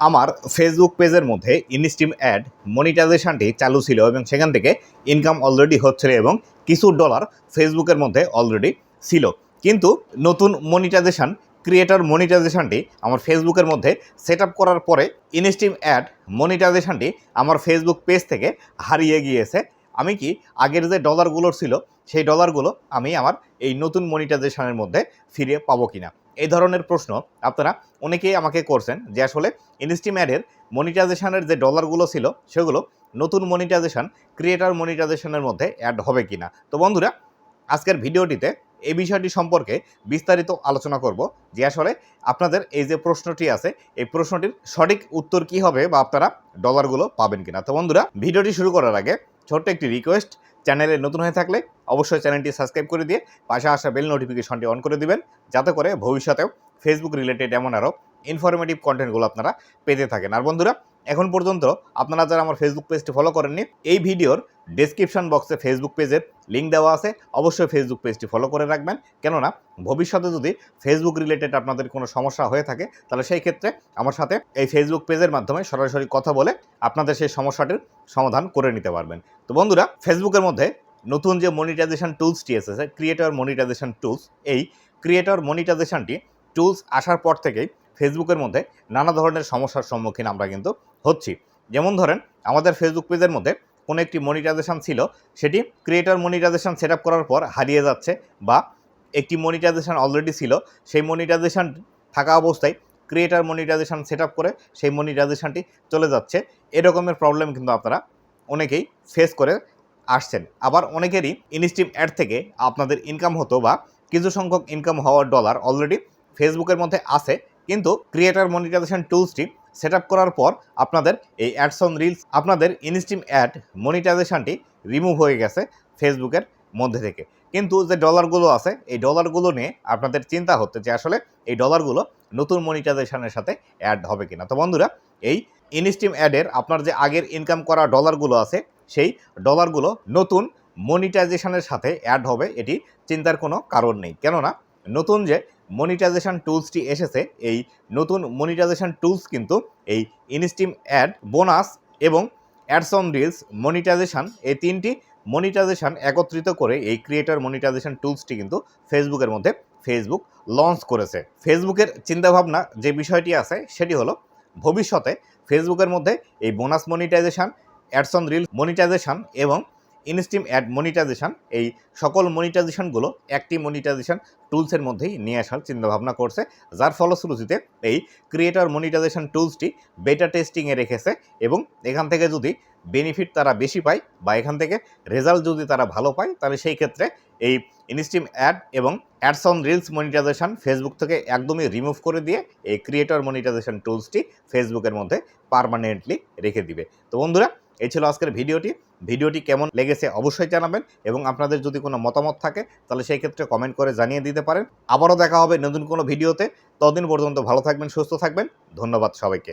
আমার ফেসবুক পেজের মধ্যে ইনস্টিম অ্যাড মনিটাইজেশনটি চালু ছিল এবং সেখান থেকে ইনকাম অলরেডি হচ্ছিল এবং কিছু ডলার ফেসবুকের মধ্যে অলরেডি ছিল। কিন্তু নতুন মনিটাইজেশন ক্রিয়েটর মনিটাইজেশনটি আমার ফেসবুকের মধ্যে সেট করার পরে ইনস্টিম অ্যাড মনিটাইজেশনটি আমার ফেসবুক পেজ থেকে হারিয়ে গিয়েছে। আমি কি আগের যে ডলারগুলো ছিল, সেই ডলারগুলো আমি আমার এই নতুন মনিটাইজেশনের মধ্যে ফিরে পাবো কিনা? এই ধরনের প্রশ্ন আপনারা অনেকেই আমাকে করছেন যে আসলে ইনস্টিম অ্যাডের মনিটাইজেশনের যে ডলারগুলো ছিল, সেগুলো নতুন মনিটাইজেশন ক্রিয়েটার মনিটাইজেশনের মধ্যে অ্যাড হবে কিনা? তো বন্ধুরা, আজকের ভিডিওটিতে এই বিষয়টি সম্পর্কে বিস্তারিত আলোচনা করব যে আসলে আপনাদের এই যে প্রশ্নটি আছে, এই প্রশ্নটির সঠিক উত্তর কি হবে বা আপনারা ডলারগুলো পাবেন কিনা? তো বন্ধুরা, ভিডিওটি শুরু করার আগে ছোট্ট একটি রিকোয়েস্ট চ্যানেলে নতুন হয়ে থাকলে অবশ্যই চ্যানেলটি সাবস্ক্রাইব করে দিয়ে পাশে আসা বেল নোটিফিকেশনটি অন করে দিবেন, যাতে করে ভবিষ্যতেও ফেসবুক রিলেটেড এমন আরও ইনফরমেটিভ কন্টেন্টগুলো আপনারা পেতে থাকেন। আর বন্ধুরা, এখন পর্যন্ত আপনারা যারা আমার ফেসবুক পেজটি ফলো করেননি, এই ভিডিওর ডেসক্রিপশন বক্সে ফেসবুক পেজের লিঙ্ক দেওয়া আছে। অবশ্যই ফেসবুক পেজটি ফলো করে রাখবেন। কেননা, ভবিষ্যতে যদি ফেসবুক রিলেটেড আপনাদের কোনো সমস্যা হয়ে থাকে, তাহলে সেই ক্ষেত্রে আমার সাথে এই ফেসবুক পেজের মাধ্যমে সরাসরি কথা বলে আপনাদের সেই সমস্যাটির সমাধান করে নিতে পারবেন। তো বন্ধুরা ফেসবুকের মধ্যে নতুন যে মনিটাইজেশন টুলসটি এসেছে ক্রিয়েটর মনিটাইজেশন টুলস এই ক্রিয়েটর মনিটাইজেশনটি টুলস আসার পর থেকেই ফেসবুকের মধ্যে নানা ধরনের সমস্যার সম্মুখীন আমরা কিন্তু হচ্ছি। যেমন ধরেন, আমাদের ফেসবুক পেজের মধ্যে কোনো একটি মনিটাইজেশন ছিল, সেটি ক্রিয়েটর মনিটাইজেশন সেট করার পর হারিয়ে যাচ্ছে বা একটি মনিটাইজেশন অলরেডি ছিল, সেই মনিটাইজেশন থাকা অবস্থায় ক্রিয়েটর মনিটাইজেশন সেট করে সেই মনিটাইজেশনটি চলে যাচ্ছে। এরকমের প্রবলেম কিন্তু আপনারা অনেকেই ফেস করে আসছেন। আবার অনেকেরই ইনস্টিম অ্যাড থেকে আপনাদের ইনকাম হতো বা কিছু সংখ্যক ইনকাম হওয়ার ডলার অলরেডি ফেসবুকের মধ্যে আছে। কিন্তু ক্রিয়েটার মনিটাইজেশন টুলসটি সেট করার পর আপনাদের এই অ্যাডস অন রিলস আপনাদের ইনস্টিম অ্যাড মনিটাইজেশনটি রিমুভ হয়ে গেছে ফেসবুকের মধ্যে থেকে। কিন্তু যে ডলারগুলো আছে, এই ডলারগুলো নিয়ে আপনাদের চিন্তা হচ্ছে যে আসলে এই ডলারগুলো নতুন মনিটাইজেশনের সাথে অ্যাড হবে কিনা। তো বন্ধুরা, এই ইনস্টিম অ্যাডের আপনার যে আগের ইনকাম করা ডলারগুলো আছে, সেই ডলারগুলো নতুন মনিটাইজেশনের সাথে অ্যাড হবে, এটি চিন্তার কোনো কারণ নেই। কেননা, নতুন যে মনিটাইজেশন টুলসটি এসেছে, এই নতুন মনিটাইজেশন টুলস কিন্তু এই ইনস্টিম অ্যাড বোনাস এবং অ্যাডস অন রিলস মনিটাইজেশন এই তিনটি মনিটাইজেশন একত্রিত করে এই ক্রিয়েটার মনিটাইজেশন টুলসটি কিন্তু ফেসবুকের মধ্যে ফেসবুক লঞ্চ করেছে। ফেসবুকের চিন্তাভাবনা যে বিষয়টি আছে, সেটি হলো ভবিষ্যতে ফেসবুকের মধ্যে এই bonus monetization ads on reel monetization এবং ইনস্টিম অ্যাড মনিটাইজেশন এই সকল মনিটাইজেশনগুলো একটি মনিটাইজেশন টুলসের মধ্যেই নিয়ে আসার চিন্তাভাবনা করছে, যার ফলশ্রুতিতে এই ক্রিয়েটর মনিটাইজেশন টুলসটি বেটা টেস্টিংয়ে রেখেছে এবং এখান থেকে যদি বেনিফিট তারা বেশি পায় বা এখান থেকে রেজাল্ট যদি তারা ভালো পায়, তাহলে সেই ক্ষেত্রে এই ইনস্টিম অ্যাড এবং ads on reels monetization Facebook থেকে একদমই রিমুভ করে দিয়ে এই ক্রিয়েটর মনিটাইজেশন টুলসটি ফেসবুকের মধ্যে পারমানেন্টলি রেখে দিবে। তো বন্ধুরা এই ছিল আজকের ভিডিওটি। ভিডিওটি কেমন লেগেছে অবশ্যই জানাবেন এবং আপনাদের যদি কোনো মতামত থাকে, তাহলে সেই ক্ষেত্রে কমেন্ট করে জানিয়ে দিতে পারেন। আবারও দেখা হবে নতুন কোনো ভিডিওতে। ততদিন পর্যন্ত ভালো থাকবেন, সুস্থ থাকবেন। ধন্যবাদ সবাইকে।